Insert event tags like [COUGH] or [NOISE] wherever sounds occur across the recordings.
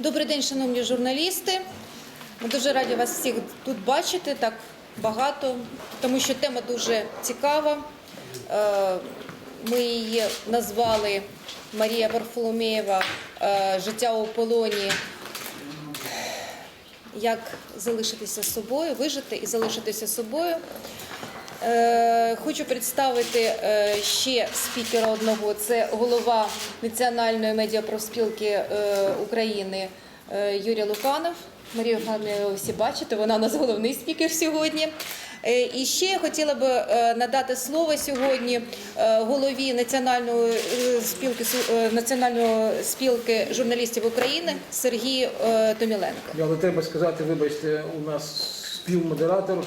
Добрий день, шановні журналісти. Ми дуже раді вас всіх тут бачити так багато, тому що тема дуже цікава. Е, Ми її назвали Марія Варфоломєєва е, Життя у полоні. Як залишитися собою, вижити і залишитися собою. Е, Хочу представити е, ще спікера одного. Це голова Національної медіапроспілки е, України Юрій Луканов. Марію ви всі бачите, вона у нас головний спікер сьогодні. І ще я хотіла е, надати слово сьогодні голові Національної спілки Національної спілки журналістів України Сергію Томіленко. Але треба сказати, вибачте, у нас співмодератор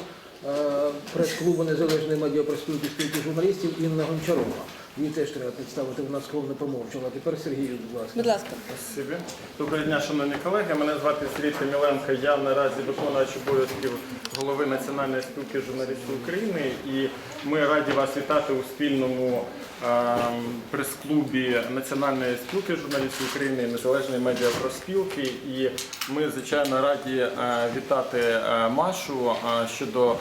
прес-клубу Незалежної медіапроспілки спілки журналістів Інна Гончарова. Її теж треба представити, вона скромно помовчала. Тепер Сергію, будь ласка. Будь ласка. Спасибі. Доброго дня, шановні колеги. Мене звати Сергій Тиміленко. Я наразі виконувач обов'язків голови Національної спілки журналістів України. І ми раді вас вітати у спільному прес-клубі Національної спілки журналістів України Незалежної медіапроспілки. І ми, звичайно, раді е, вітати е, Машу е, щодо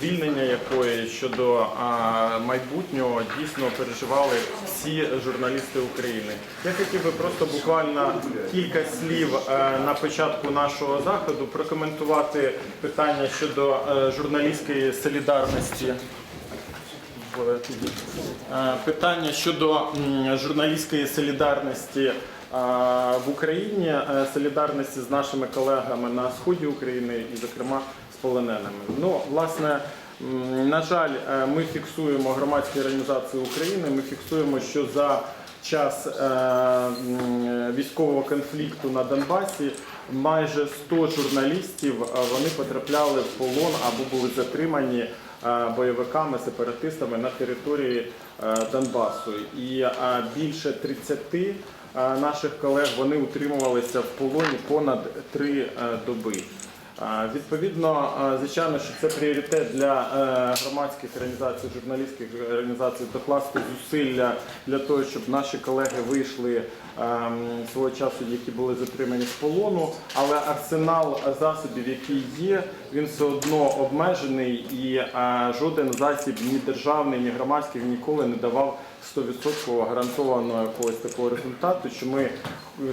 звільнення якої, щодо майбутнього дійсно переживали всі журналісти України. Я хотів би просто буквально кілька слів на початку нашого заходу прокоментувати питання щодо журналістської солідарності. Е, Питання щодо журналістської солідарності е, в Україні, е, солідарності з нашими колегами на сході України і, зокрема, з полоненими. Ну, власне, на жаль, ми фіксуємо громадські організації України. Ми фіксуємо, що за час військового конфлікту на Донбасі майже 100 журналістів е, вони потрапляли в полон або були затримані е, бойовиками, сепаратистами на території е, Донбасу. І більше 30 е, наших колег вони утримувалися в полоні понад три доби. Відповідно, звичайно, що це пріоритет для громадських організацій, журналістських організацій докласти зусилля для того, щоб наші колеги вийшли свого часу, які були затримані з полону. Але арсенал засобів, який є, він все одно обмежений, і е, жоден засіб ні державний, ні громадський ніколи не давав 100% гарантованого якогось такого результату, що ми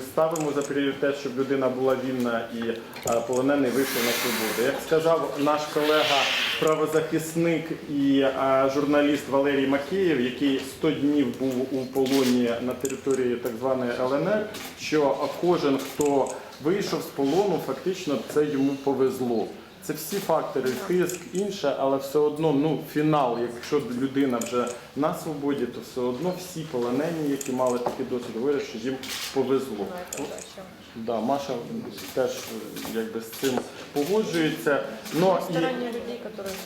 ставимо за пріоритет, щоб людина була вільна і е, полонений вийшов на свободу. Як сказав наш колега, правозахисник і е, журналіст Валерій Макеєв, який 100 днів був у полоні на території так званої ЛНР, що кожен, хто вийшов з полону, фактично це йому повезло. Це всі фактори, тиск, інше, але все одно ну, фінал, якщо людина вже на свободі, то все одно всі полонені, які мали такий досвід, говорять, що їм повезло. Да, Маша теж якби, з цим погоджується. Ну, і... людей, такие подверглись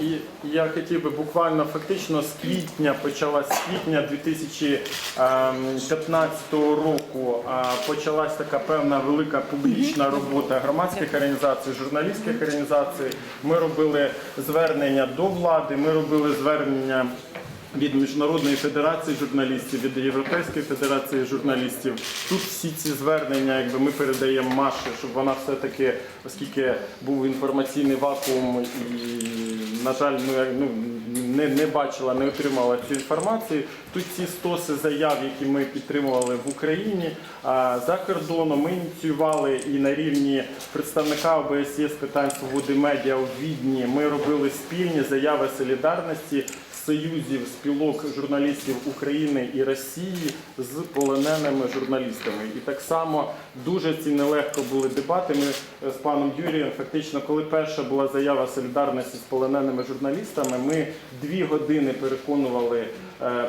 І я хотів би буквально фактично з квітня почалась з квітня 2015 року почалась така певна велика публічна робота громадських організацій, журналістських організацій. Ми робили звернення до влади, ми робили звернення. Від Міжнародної федерації журналістів, від Європейської федерації журналістів. Тут всі ці звернення, якби ми передаємо Маші, щоб вона все-таки, оскільки був інформаційний вакуум і, на жаль, ну, ну, не, не бачила, не отримала цю інформацію. Тут ці стоси заяв, які ми підтримували в Україні. За кордоном ми ініціювали і на рівні представника ОБСЄ з питань свободи медіа у Відні. Ми робили спільні заяви солідарності союзів спілок журналістів України і Росії з полоненими журналістами. І так само дуже ці нелегко були дебати. Ми е, з паном Юрієм, фактично, коли перша була заява солідарності з полоненими журналістами, ми дві години переконували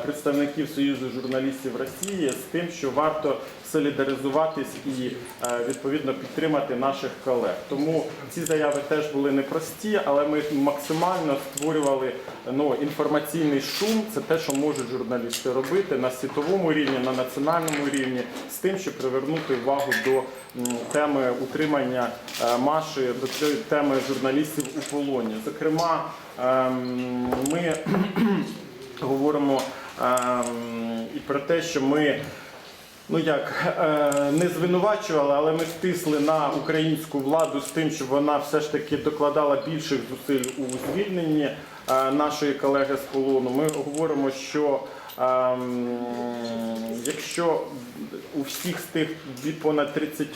представників Союзу журналістів Росії з тим, що варто солідаризуватись і е, відповідно підтримати наших колег. Тому ці заяви теж були непрості, але ми максимально створювали ну, інформаційний шум. Це те, що можуть журналісти робити на світовому рівні, на національному рівні, з тим, щоб привернути увагу до теми утримання е, Маші, до теми журналістів у полоні. Зокрема, ем, ми говоримо ем, і про те, що ми ну як е, не звинувачували, але ми стисли на українську владу з тим, щоб вона все ж таки докладала більших зусиль у звільненні е, нашої колеги з полону. Ми говоримо, що якщо у всіх з тих понад 30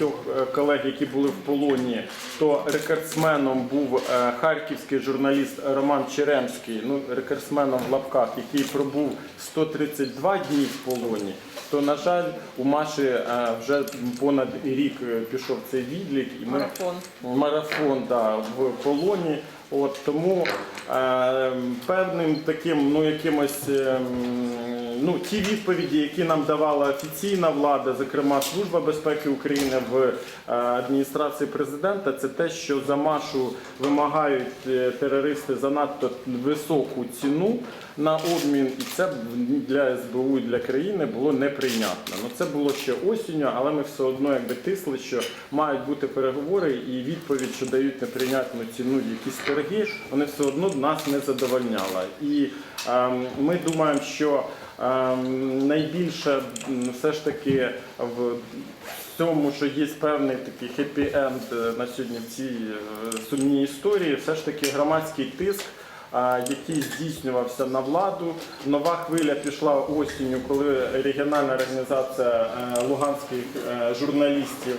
колег, які були в полоні, то рекордсменом був е, харківський журналіст Роман Черемський, ну рекордсменом в лапках, який пробув 132 дні в полоні. То на жаль, у Маші е, вже понад рік е, пішов цей відлік, і ми Марафон. марафон да, в полоні. От тому е, певним таким, ну якимось. ем, Ну, ті відповіді, які нам давала офіційна влада, зокрема Служба безпеки України в е, адміністрації президента, це те, що за Машу вимагають е, терористи занадто високу ціну на обмін, і це для СБУ і для країни було неприйнятно. Ну це було ще осінню, але ми все одно якби тисли, що мають бути переговори і відповідь, що дають неприйнятну ціну якісь торги, вони все одно нас не задовольняла. І ем, ми думаємо, що найбільше все ж таки в цьому, що є певний такий хеппі-енд е, на сьогодні в цій е, сумній історії, все ж таки громадський тиск. Який здійснювався на владу. Нова хвиля пішла осінню, коли регіональна організація е, луганських е, журналістів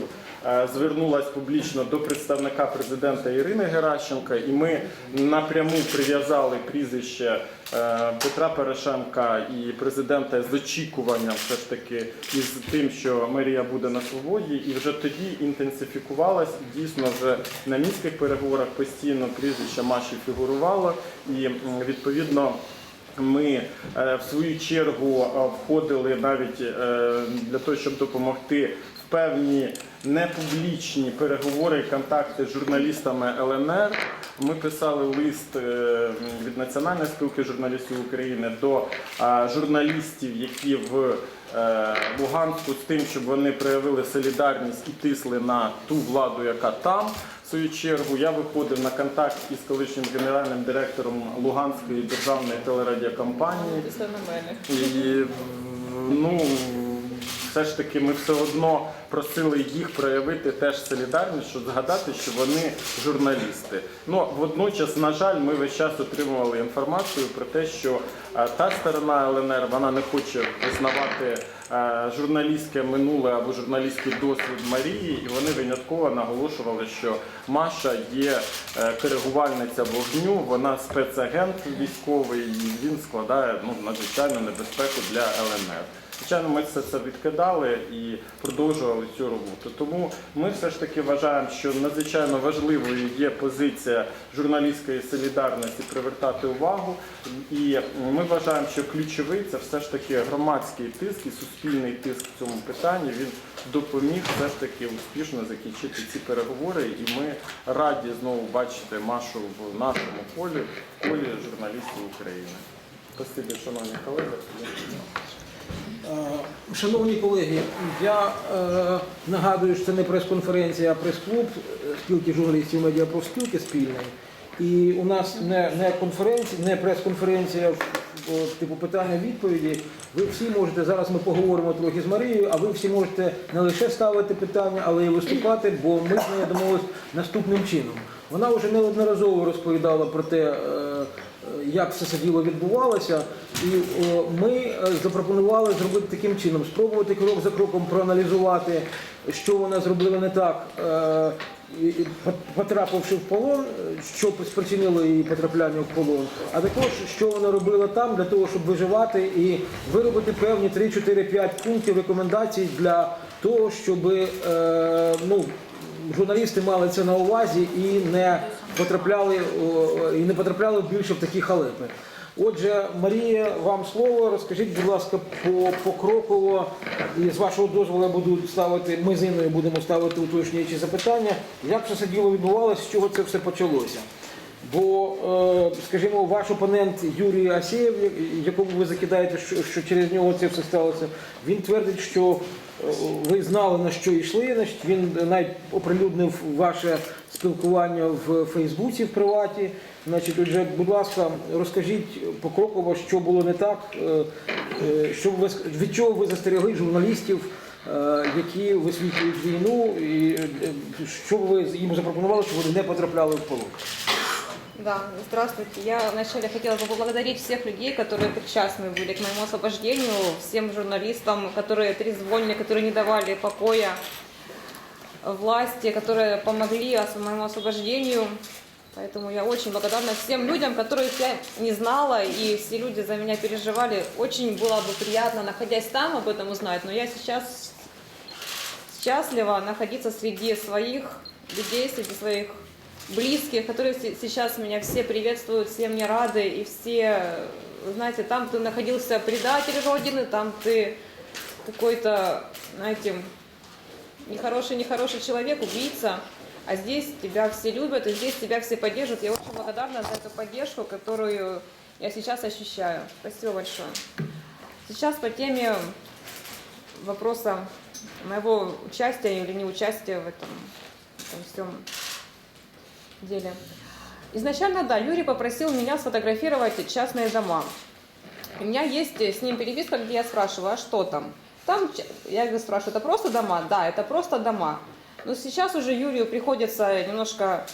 е, звернулась публічно до представника президента Ірини Геращенка, і ми напряму прив'язали прізвище е, Петра Порошенка і президента з очікуванням, все ж таки, із тим, що мерія буде на свободі, і вже тоді інтенсифікувалась. Дійсно вже на мінських переговорах постійно прізвище Маші фігурувало, і відповідно. Ми е, в свою чергу входили навіть для того, щоб допомогти в певні непублічні переговори і контакти з журналістами ЛНР. Ми писали лист е, від Національної спілки журналістів України до е, журналістів, які в е, Луганську з тим, щоб вони проявили солідарність і тисли на ту владу, яка там. В свою чергу я виходив на контакт із колишнім генеральним директором Луганської державної телерадіокомпанії. І ну, все ж таки ми все одно просили їх проявити теж солідарність, щоб згадати, що вони журналісти. Ну водночас, на жаль, ми весь час отримували інформацію про те, що е, та сторона ЛНР вона не хоче визнавати е, журналістське минуле або журналістський досвід Марії, і вони винятково наголошували, що Маша є е, коригувальниця вогню, вона спецагент військовий, і він складає ну, надзвичайну небезпеку для ЛНР. Звичайно, ми все це відкидали і продовжували цю роботу. Тому ми все ж таки вважаємо, що надзвичайно важливою є позиція журналістської солідарності привертати увагу. І ми вважаємо, що ключовий це все ж таки громадський тиск і суспільний тиск в цьому питанні. Він допоміг все ж таки успішно закінчити ці переговори. І ми раді знову бачити Машу в нашому полі, в колі журналістів України. Спасибі, шановні колеги. Е, Шановні колеги, я е, нагадую, що це не прес-конференція, а прес-клуб е, спілки журналістів медіапрофспілки спільної. І у нас не, не конференція, не прес-конференція в- типу питання-відповіді. Ви всі можете, зараз ми поговоримо трохи з Марією, а ви всі можете не лише ставити питання, але й виступати, бо ми з нею домовились наступним чином. Вона вже неодноразово розповідала про те, е, е, як все це діло відбувалося, і о, ми е, запропонували зробити таким чином, спробувати крок за кроком проаналізувати, що вона зробила не так, е, потрапивши в полон, е, що спричинило її потрапляння в полон, а також що вона робила там для того, щоб виживати і виробити певні 3-4-5 пунктів рекомендацій для того, щоб е, ну, журналісти мали це на увазі і не потрапляли і не потрапляли більше в такі халепи. Отже, Марія, вам слово. Розкажіть, будь ласка, по покроково, і з вашого дозволу я буду ставити, ми з Інною будемо ставити уточнюючі запитання. Як все це діло відбувалося, з чого це все почалося? Бо, е, скажімо, ваш опонент Юрій Асєєв, якому ви закидаєте, що, через нього це все сталося, він твердить, що е, ви знали на що йшли. Він навіть оприлюднив ваше спілкування в Фейсбуці в приваті. Значить, отже, будь ласка, розкажіть покроково, що було не так, е, е, що ви від чого ви застерегли журналістів е, які висвітлюють війну, і е, що ви їм запропонували, щоб вони не потрапляли в полон? Да, здравствуйте. Я вначале хотела бы поблагодарить всех людей, которые причастны были к моему освобождению, всем журналистам, которые трезвонили, которые не давали покоя власти, которые помогли моему освобождению. Поэтому я очень благодарна всем людям, которых я не знала, и все люди за меня переживали. Очень было бы приятно, находясь там, об этом узнать. Но я сейчас счастлива находиться среди своих людей, среди своих близких, которые се- сейчас меня все приветствуют, все мне рады, и все, знаете, там ты находился предатель Родины, там ты какой-то, знаете, нехороший, нехороший человек, убийца, а здесь тебя все любят, и здесь тебя все поддерживают. Я очень благодарна за эту поддержку, которую я сейчас ощущаю. Спасибо большое. Сейчас по теме вопроса моего участия или неучастия в этом, в этом всем деле. Изначально, да, Юрий попросил меня сфотографировать частные дома. У меня есть с ним переписка, где я спрашиваю, а что там? Там, я говорю, спрашиваю, это просто дома? Да, это просто дома. Но сейчас уже Юрию приходится немножко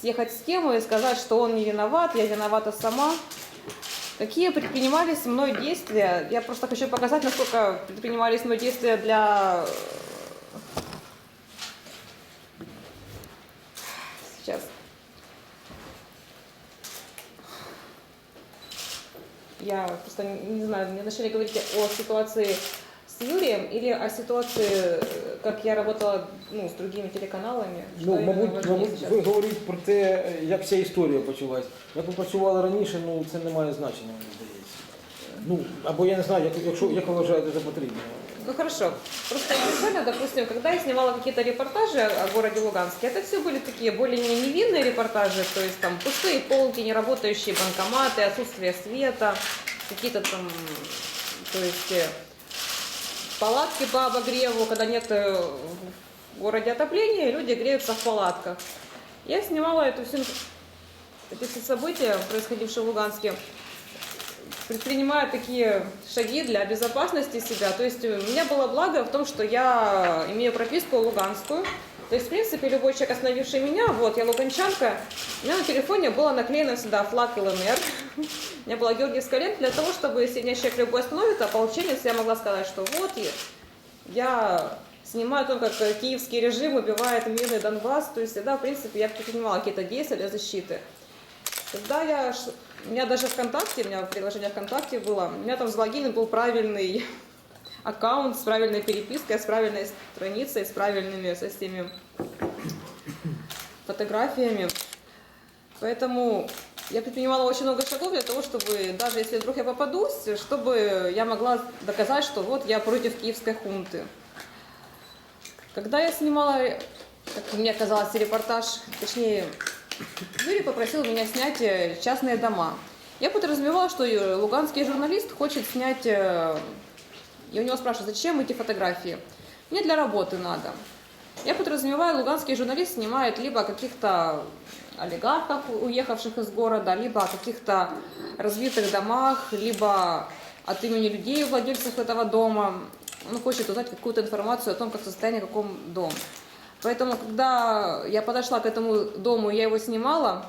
съехать с темы и сказать, что он не виноват, я виновата сама. Какие предпринимались мной действия? Я просто хочу показать, насколько предпринимались мной действия для... Сейчас. Я просто не знаю, мне начали говорить о ситуации с Юрием или о ситуации, э, как я работала ну, с другими телеканалами? Что Ну, именно мабуть, важнее мабуть, сейчас? ви говорите про те, як ця історія почалась. Як ви працювали раніше, ну це не має значення, мені здається. Ну, або я не знаю, як, якщо, як ви вважаєте за потрібне. Ну хорошо. Просто изначально, допустим, когда я снимала какие-то репортажи о городе Луганске, это все были такие более-менее невинные репортажи, то есть там пустые полки, неработающие банкоматы, отсутствие света, какие-то там, то есть э, палатки по обогреву, когда нет э, в городе отопления, люди греются в палатках. Я снимала эту всю, эти все события, происходившие в Луганске, предпринимая такие шаги для безопасности себя. То есть у меня было благо в том, что я имею прописку луганскую. То есть, в принципе, любой человек, остановивший меня, вот, я луганчанка, у меня на телефоне было наклеено всегда флаг ЛНР. У меня была георгиевская лента для того, чтобы, если меня человек любой остановит, ополченец, я могла сказать, что вот я, снимаю о том, как киевский режим убивает мирный Донбасс. То есть, да, в принципе, я предпринимала какие-то действия для защиты. Когда я... У меня даже ВКонтакте, у меня приложение ВКонтакте было, у меня там залогинен был правильный аккаунт с правильной перепиской, с правильной страницей, с правильными, со всеми фотографиями. Поэтому я предпринимала очень много шагов для того, чтобы, даже если вдруг я попадусь, чтобы я могла доказать, что вот я против киевской хунты. Когда я снимала, как мне казалось, репортаж, точнее, Юрий попросил меня снять э, частные дома. Я подразумевала, что э, луганский журналист хочет снять... Я у него спрашиваю, зачем эти фотографии? Мне для работы надо. Я подразумеваю, луганский журналист снимает либо каких-то олигархов, уехавших из города, либо о каких-то разбитых домах, либо от имени людей, владельцев этого дома. Он хочет узнать какую-то информацию о том, как состояние каком дом. Поэтому, когда я подошла к этому дому, я его снимала,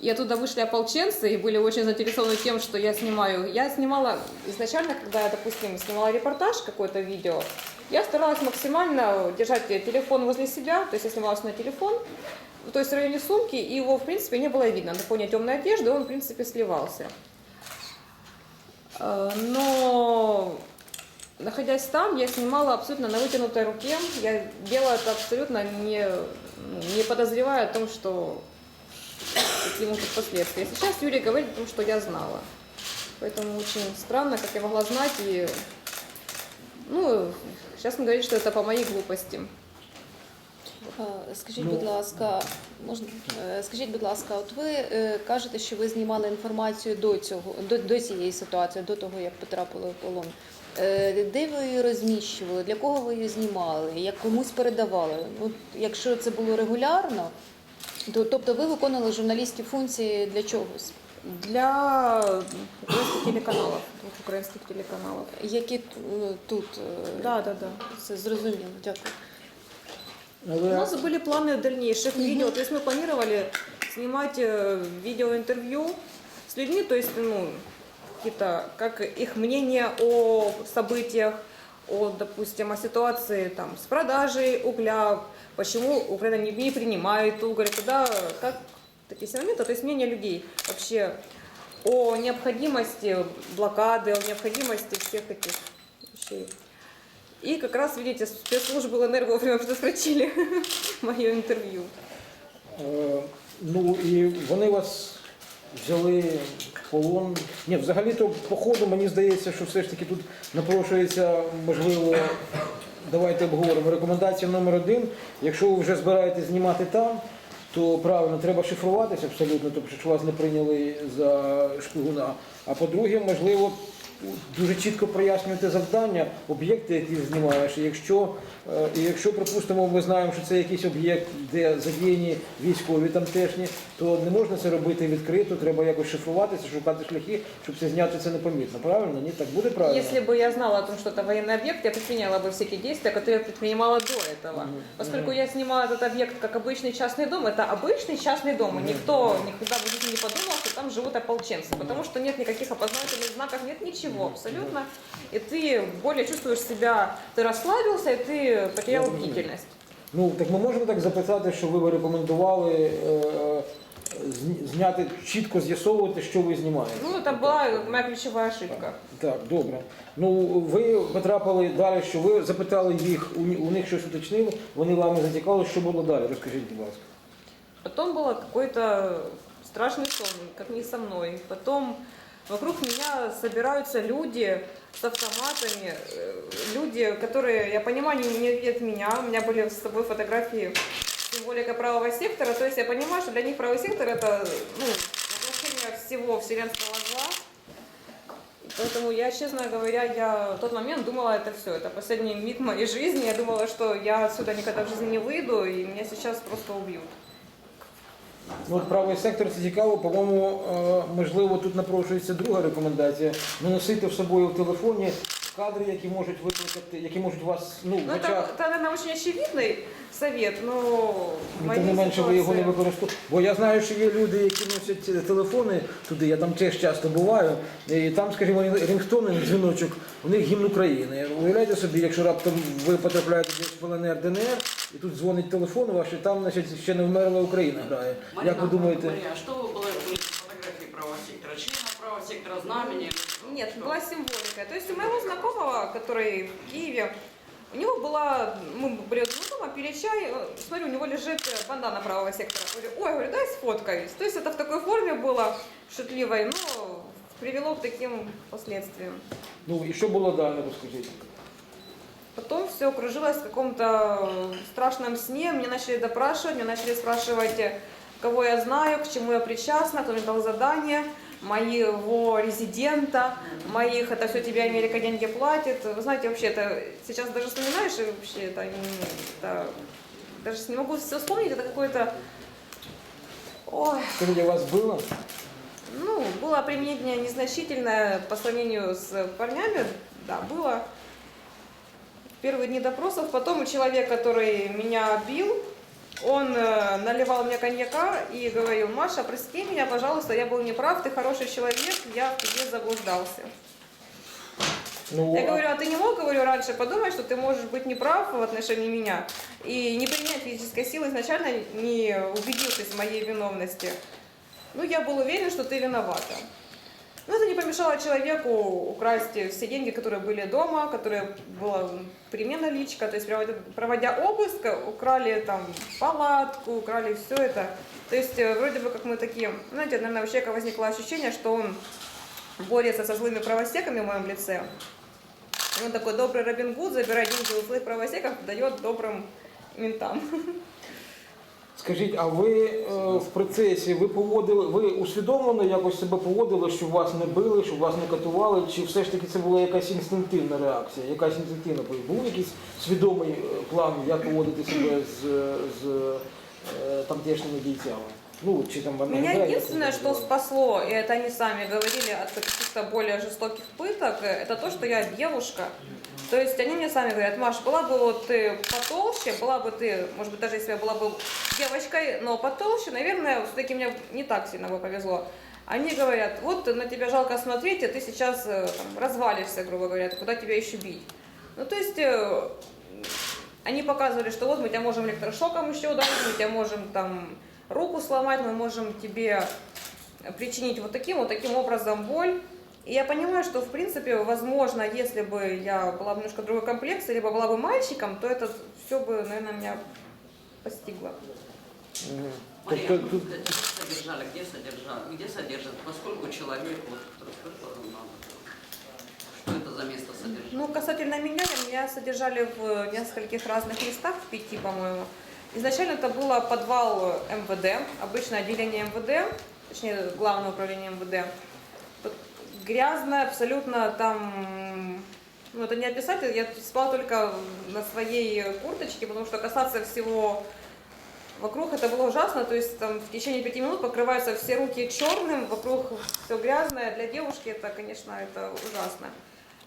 и оттуда вышли ополченцы и были очень заинтересованы тем, что я снимаю. Я снимала изначально, когда я, допустим, снимала репортаж, какое-то видео, я старалась максимально держать телефон возле себя, то есть я снималась на телефон, то есть в районе сумки, и его, в принципе, не было видно. На фоне темной одежды он, в принципе, сливался. Э, Но находясь там, я снимала абсолютно на вытянутой руке. Я делала это абсолютно не, ну, не подозревая о том, что какие могут быть последствия. Сейчас Юрий говорит о том, что я знала. Поэтому очень странно, как я могла знать. И, ну, сейчас он говорит, что это по моей глупости. Е, Скажіть, Ну, будь ласка, можна е, скажіть, будь ласка, от ви е, кажете, що ви знімали інформацію до цього, до, до цієї ситуації, до того як потрапили в полон. Е, Де ви її розміщували? Для кого ви її знімали? Як комусь передавали? От, якщо це було регулярно, то тобто ви виконували журналістські функції для чогось? Для украинских телеканалов, двух украинских телеканалов. Які т- ну, тут е, Да, да, да. це зрозуміло. Дякую. У Але нас были планы дальнейших видео, то есть мы планировали снимать э, видеоинтервью с людьми, то есть, ну, какие-то, как их мнение о событиях, о, допустим, о ситуации там, с продажей угля, почему Украина не, не принимает уголь, куда, как такие все моменты, то есть мнение людей вообще о необходимости блокады, о необходимости всех этих вещей. И как раз, видите, спецслужбы ЛНР вовремя предотвратили [LAUGHS] мое интервью. Е, Ну і вони вас взяли в полон. Ні, взагалі-то по ходу мені здається, що все ж таки тут напрошується, можливо, давайте обговоримо. Рекомендація номер один. Якщо ви вже збираєтесь знімати там, то правильно треба шифруватися абсолютно, тобто що вас не прийняли за шпигуна. А по-друге, можливо, дуже чітко прояснювати завдання, об'єкти, які знімаєш. І якщо, е, і якщо, припустимо, ми знаємо, що це якийсь об'єкт, де задіяні військові тамтешні, то не можна це робити відкрито, треба якось шифруватися, шукати шляхи, щоб це зняти це непомітно. Правильно? Ні, так буде правильно? Если бы я знала о том, что это военный объект, я предприняла бы все те действия, которые я предпринимала до этого. Поскольку я снимала этот объект как обычный частный дом, это обычный частный дом, и никто никогда в жизни не подумал, что там живут ополченцы, потому что нет никаких опознавательных знаков, нет ничего абсолютно, и ты более чувствуешь себя, ты расслабился, и ты потерял Я понимаю. бдительность. Ну так ми можемо так запитати, що ви б рекомендували е, зні- зняти, чітко з'ясовувати, що ви знімаєте. Ну, это была моя ключевая ошибка. Так, добре. Ну ви потрапили далі, що ви запитали їх, у, ні- у них щось уточнили, вони вами затікали, що було далі. Розкажіть, будь ласка. Потом был какой-то страшный сон, как не со мной. Потом вокруг меня собираются люди с автоматами, э, люди, которые, я понимаю, не, не видят меня. У меня были с собой фотографии символика правого сектора. То есть я понимаю, что для них правый сектор это ну, воплощение всего вселенского зла. Поэтому я, честно говоря, я в тот момент думала, это все, это последний миг моей жизни. Я думала, что я отсюда никогда в жизни не выйду, и меня сейчас просто убьют. Ну, от правий сектор це цікаво. По-моєму, е, можливо, тут напрошується друга рекомендація. Не носити в собою в телефоні кадри, які можуть викликати, які можуть вас ну, в Ну, это, очах. это, наверное, очень очевидный совет, но в Ну, моей тим не менше ви його не ситуации- використовуєте. Бо я знаю, що є люди, які носять е, телефони туди, я там теж часто буваю, і там, скажімо, рінгтони, дзвіночок, у них гімн України. Уявляєте собі, якщо раптом ви потрапляєте десь в ЛНР, ДНР, і тут дзвонить телефон ваш, і там, значить, ще не вмерла Україна грає. Марина, Як ви думаєте? Марина, а что вы были, были фотографии правого сектора? Члена правого сектора, знамени? Нет, Что? была символика. То есть у моего знакомого, который в Киеве, у него была, мы были дома, пили чай, э, смотрю, у него лежит э, бандана правого сектора. Говорю, ой, говорю, дай сфоткаюсь. То есть это в такой форме было шутливой, но привело к таким последствиям. Ну і що було далі, розкажіть? Потом все кружилось в каком-то э, страшном сне. Меня начали допрашивать, меня начали спрашивать, э, кого я знаю, к чему я причастна, кто мне дал задание, моего резидента, моих, это все тебе Америка деньги платит. Вы знаете, вообще это сейчас даже вспоминаешь, и вообще это, это даже не могу все вспомнить, это какое-то... Ой, Скажіть, а вас було? ну, было применение незначительное по сравнению с парнями, да, было. Первые дни допросов, потом человек, который меня бил, он э, наливал мне коньяка и говорил, Маша, прости меня, пожалуйста, я был неправ, ты хороший человек, я в тебе заблуждался. Ну, Я а- говорю, а ты не мог, говорю, раньше подумать, что ты можешь быть неправ в отношении меня и не применять физической силы изначально, не убедившись в моей виновности. Ну, я был уверен, что ты виновата. Но это не помешало человеку украсть все деньги, которые были дома, которые была при мне наличка. То есть, проводя, проводя обыск, украли там палатку, украли все это. То есть, э, вроде бы как мы такие, знаете, наверное, у человека возникло ощущение, что он борется со злыми правосеками в моем лице. И Он такой добрый Робин Гуд, забирает деньги у злых правосеков, дает добрым ментам. [LAUGHS] Скажіть, а ви е, в процесі ви поводили, ви усвідомлено якось себе поводили, що вас не били, що вас не катували, чи все ж таки це була якась інстинктивна реакція, якась інстинктивна? Був якийсь свідомий е, план, як поводити себе з, з е, тамтешніми дійцями? Ну, чи там вона Меня единственное, что спасло, и это они сами говорили от каких-то более жестоких пыток, э, это то, что я девушка. То есть они мне сами говорят, Маш, была бы вот ты потолще, была бы ты, может быть, даже если я была бы девочкой, но потолще, наверное, все-таки мне не так сильно бы повезло. Они говорят, вот на тебя жалко смотреть, а ты сейчас э, там, развалишься, грубо говоря, куда тебя еще бить. Ну, то есть э, они показывали, что вот мы тебя можем электрошоком еще ударить, мы тебя можем там руку сломать, мы можем тебе причинить вот таким вот таким образом боль. И я понимаю, что в принципе, возможно, если бы я была бы немножко другой комплекции, либо была бы мальчиком, то это все бы, наверное, меня постигло. Мария, тут где содержали, где содержали, где содержат, поскольку человек, вот, что это за место содержания? Ну, касательно меня, меня содержали в нескольких разных местах, в пяти, по-моему. Изначально это было подвал МВД, обычное отделение МВД, точнее, главное управление МВД. Грязно, абсолютно там... Ну, это не описать, я спала только на своей курточке, потому что касаться всего вокруг это было ужасно, то есть там в течение пяти минут покрываются все руки черным, вокруг все грязное. Для девушки это, конечно, это ужасно.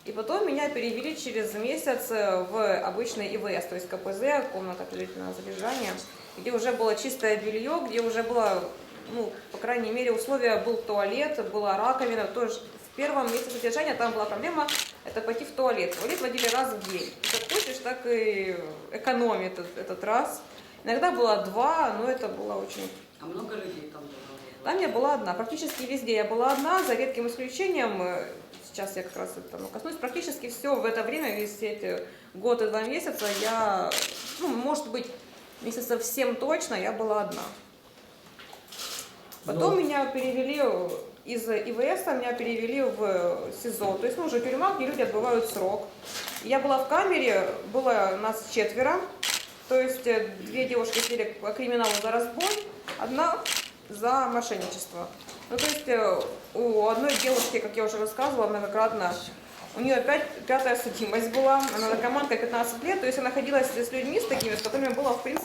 И потом меня перевели через месяц в обычный ИВС, то есть КПЗ, комната предварительного задержания, где уже было чистое белье, где уже было, ну, по крайней мере, условия, был туалет, была раковина. То есть в первом месяце задержания там была проблема, это пойти в туалет. В туалет водили раз в день. Как хочешь, так и экономи этот, этот раз. Иногда было два, но это было очень А много людей там было? там я была одна. Практически везде я была одна, за редким исключением. э, Сейчас я как раз этого коснусь. Практически все в это время, весь эти год и два месяца, я, ну, может быть, месяцев 7 точно, я была одна. Потом Ну. меня перевели из ИВС, меня перевели в СИЗО, то есть, ну, уже тюрьма, где люди отбывают срок. Я была в камере, было нас четверо, то есть э, две девушки сидели по криминалу за разбой, одна за мошенничество. Ну, то есть э, у одной девушки, как я уже рассказывала многократно, у нее опять пятая судимость была, она наркоманка 15 лет, то есть она ходила с, с людьми, с такими, с которыми было, в принципе,